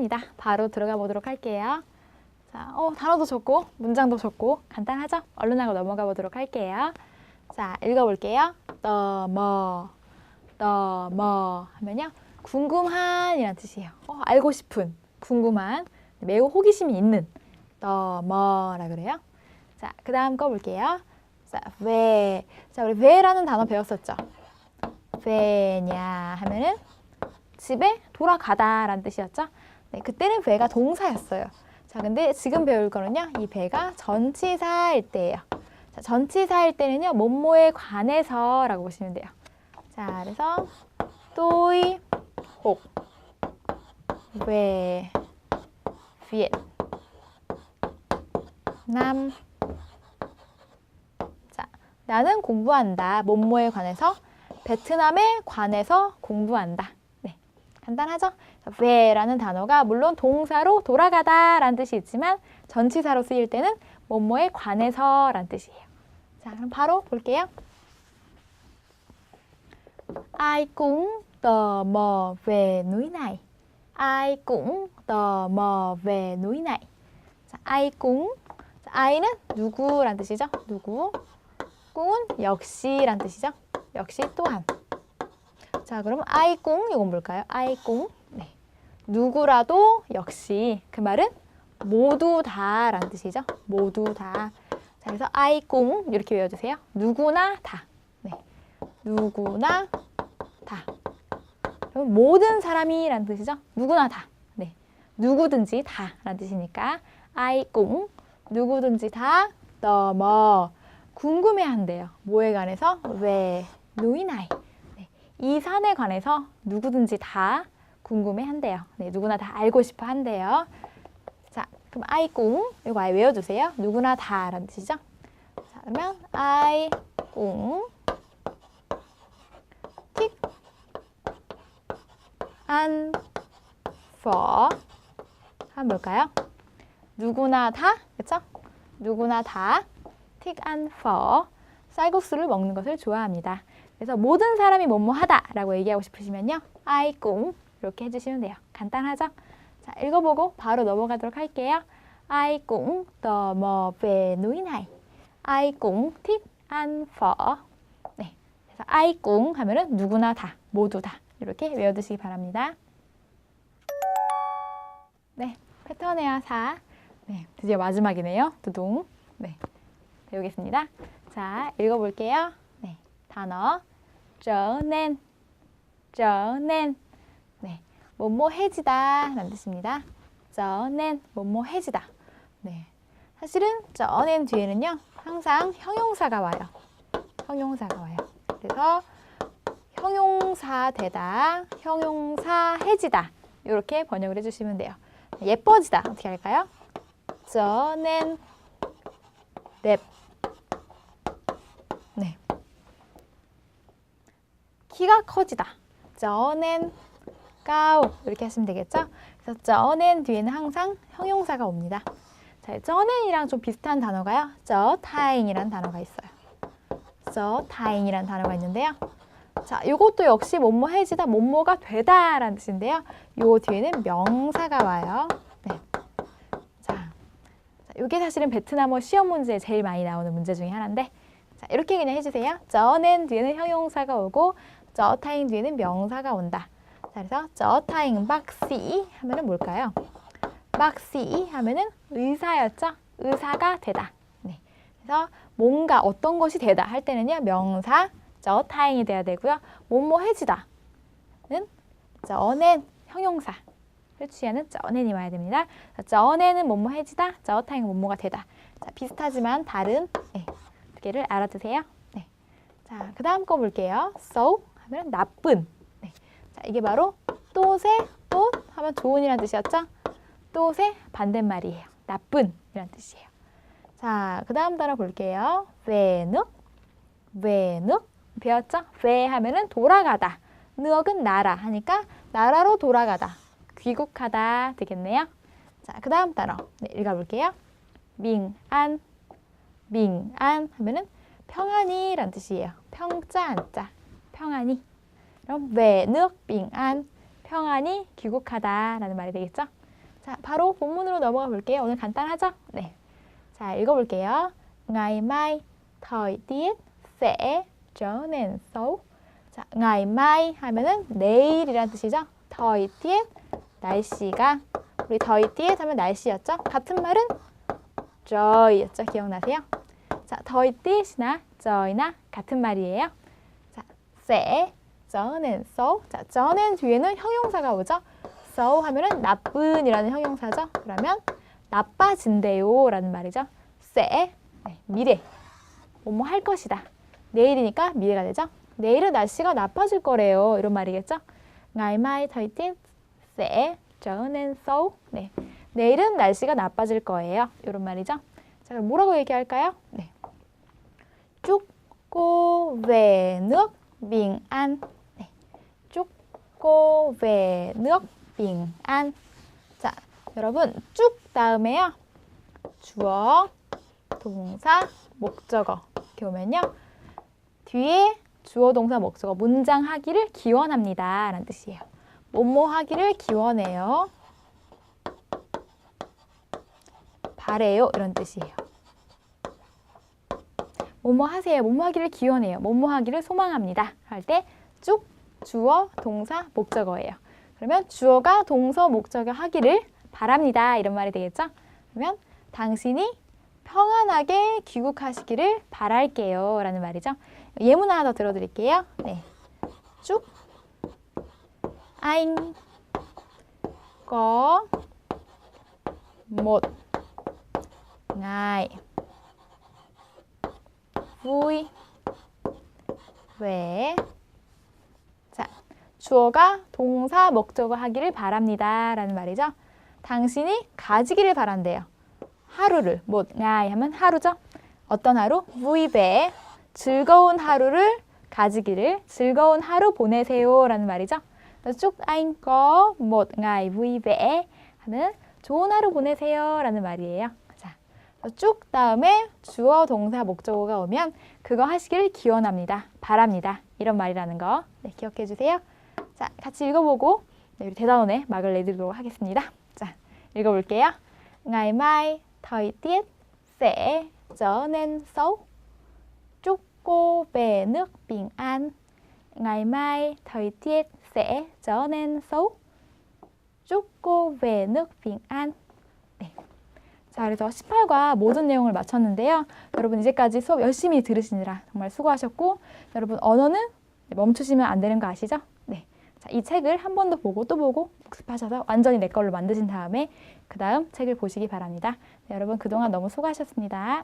했습니다. 바로 들어가 보도록 할게요. 자, 어, 단어도 적고 문장도 적고 간단하죠? 얼른 하고 넘어가 보도록 할게요. 자, 읽어볼게요. 너뭐 너뭐 하면요. 궁금한 이란 뜻이에요. 어, 알고 싶은, 궁금한, 매우 호기심이 있는 너뭐라 그래요. 자, 그 다음 거 볼게요. 자, 왜. 자, 우리 왜라는 단어 배웠었죠? 왜냐 하면은 집에 돌아가다라는 뜻이었죠. 네, 그때는 왜가 동사였어요. 자, 근데 지금 배울 거는요. 이 배가 전치사일 때예요. 자, 전치사일 때는요. 뭐뭐에 관해서라고 보시면 돼요. 자, 그래서 또이 혹 왜, viet 남 자, 나는 공부한다. 뭐뭐에 관해서 베트남에 관해서 공부한다. 네, 간단하죠? 왜라는 단어가 물론 동사로 돌아가다 라는 뜻이 있지만 전치사로 쓰일 때는 뭐뭐에 관해서 라는 뜻이에요. 자, 그럼 바로 볼게요. Ai cũng tò mò về núi này. Ai. 자, ai는 누구란 뜻이죠? 누구. 꿍은 역시란 뜻이죠? 역시 또한. 자, 그럼 cũng 이건 뭘까요? cũng. 네. 누구라도 역시 그 말은 모두 다라는 뜻이죠. 모두 다. 자, 그래서 cũng 이렇게 외워주세요. 누구나 다. 네. 누구나 다. 그럼 모든 사람이라는 뜻이죠. 누구나 다. 네. 누구든지 다라는 뜻이니까 cũng 누구든지 다 너머 궁금해한대요. 뭐에 관해서? 왜? núi này. 네. 이 산에 관해서 누구든지 다 궁금해 한대요. 네, 누구나 다 알고 싶어 한대요. 자, 그럼 cũng 이거 아예 외워주세요. 누구나 다라는 뜻이죠. 자, 그러면 thích ăn phở 하면 뭘까요? 누구나 다, 그렇죠? 누구나 다 ăn phở 쌀국수를 먹는 것을 좋아합니다. 그래서 모든 사람이 뭐뭐 하다라고 얘기하고 싶으시면요. cũng 이렇게 해주시면 돼요. 간단하죠? 자, 읽어보고 바로 넘어가도록 할게요. Này. Ai cũng thích ăn phở. 네. 그래서 cũng 하면은 누구나 다, 모두 다 이렇게 외워두시기 바랍니다. 네, 패턴의 사. 네, 드디어 마지막이네요. 두둥. 네, 배우겠습니다. 자, 읽어볼게요. 네, 단어 trở nên. 네, 뭐뭐 해지다 라는 뜻입니다. trở nên, 뭐뭐 해지다. 네, 사실은 nên 뒤에는요 항상 형용사가 와요. 형용사가 와요. 그래서 형용사 되다, 형용사 해지다 이렇게 번역을 해주시면 돼요. 예뻐지다 어떻게 할까요? nên đẹp. 네. 키가 커지다. nên cao 이렇게 하시면 되겠죠? 그래서 nên 뒤에는 항상 형용사가 옵니다. 자, nen이랑 좀 비슷한 단어가요. thành 이라는 단어가 있어요. thành 이라는 단어가 있는데요. 자, 이것도 역시 뭐뭐 해지다, 뭐뭐가 되다라는 뜻인데요. 요 뒤에는 명사가 와요. 네. 자, 이게 사실은 베트남어 시험 문제에 제일 많이 나오는 문제 중에 하나인데, 자, 이렇게 그냥 해주세요. 저는 뒤에는 형용사가 오고, 저 타잉 뒤에는 명사가 온다. 자, 그래서 저 타잉 박시 하면은 뭘까요? 박시 하면은 의사였죠? 의사가 되다. 네. 그래서 뭔가 어떤 것이 되다 할 때는요, 명사, 저 타잉이 돼야 되고요. 뭐뭐 해지다는 저는 형용사를 취하는 저는이 와야 됩니다. 저는은 뭐뭐 해지다, 저 타잉은 뭐뭐가 되다. 자, 비슷하지만 다른 네, 두 개를 알아두세요. 네. 자, 그 다음 거 볼게요. so 하면 나쁜. 네. 자, 이게 바로 또세, 또 하면 좋은이라는 뜻이었죠? 또세 반대말이에요. 나쁜이라는 뜻이에요. 자, 그 다음 단어 볼게요. 왜늑, 왜늑 배웠죠? 왜 하면은 돌아가다. 느억은 나라 하니까 나라로 돌아가다. 귀국하다 되겠네요. 자, 그 다음 단어 네, 읽어볼게요. 밍안, 밍안 하면은 평안이란 뜻이에요. 평자 안자, 평안이. 그럼 왜 nước 빙안 평안이 귀국하다라는 말이 되겠죠? 자, 바로 본문으로 넘어가 볼게요. 오늘 간단하죠? 네. 자, 읽어 볼게요. Ngày mai thời tiết sẽ trở nên xấu. 자, ngày mai 하면은 내일이라는 뜻이죠. thời 날씨가 우리 thời 하면 날씨였죠. 같은 말은 trời,였죠. 기억나세요? 자, thời tiết,나 trời,나 같은 말이에요. Trở nên xấu. 자, nên 뒤에는 형용사가 오죠. xấu 하면은 나쁜이라는 형용사죠. 그러면 나빠진대요라는 말이죠. sẽ 네, 미래 뭐뭐 할 것이다. 내일이니까 미래가 되죠. 내일은 날씨가 나빠질 거래요. 이런 말이겠죠. ngày mai thời tiết sẽ. 네. 내일은 날씨가 나빠질 거예요. 이런 말이죠. 자, 그럼 뭐라고 얘기할까요? 네. chúc cô về bình an. 네. chúc cô về nước bình an. 자, 여러분 쭉 다음에요. 주어, 동사, 목적어 이렇게 오면요. 뒤에 주어, 동사, 목적어 문장 하기를 기원합니다. 라는 뜻이에요. 뭐뭐 하기를 기원해요. 바래요. 이런 뜻이에요. 뭐뭐 하세요. 뭐뭐 하기를 기원해요. 뭐뭐 하기를 소망합니다. 할 때 쭉 주어, 동사, 목적어예요. 그러면 주어가 동서, 목적어 하기를 바랍니다. 이런 말이 되겠죠? 그러면 당신이 평안하게 귀국하시기를 바랄게요. 라는 말이죠. 예문 하나 더 들어드릴게요. 네. 쭉. anh có một ngày vui vẻ 자, 주어가 동사 목적어 하기를 바랍니다. 라는 말이죠. 당신이 가지기를 바란대요. 하루를, 뭐, ngày 하면 하루죠. 어떤 하루? vẻ 즐거운 하루를 가지기를 즐거운 하루 보내세요. 라는 말이죠. anh có một ngày vui vẻ 하는 좋은 하루 보내세요. 라는 말이에요. 자, 쭉 다음에 주어, 동사, 목적어가 오면 그거 하시길 기원합니다. 바랍니다. 이런 말이라는 거 네, 기억해 주세요. 자, 같이 읽어보고 네, 우리 대단원에 막을 내드리도록 하겠습니다. 자, 읽어볼게요. Về nước bình an. Ngày mai thời tiết sẽ trở nên xấu. Chúc cô về nước bình an. 네. 자, 그래서 18과 모든 내용을 마쳤는데요. 여러분 이제까지 수업 열심히 들으시느라 정말 수고하셨고 여러분 언어는 멈추시면 안 되는 거 아시죠? 네. 자, 이 책을 한 번 더 보고 또 보고 복습하셔서 완전히 내 걸로 만드신 다음에 그 다음 책을 보시기 바랍니다. 네, 여러분 그동안 너무 수고하셨습니다.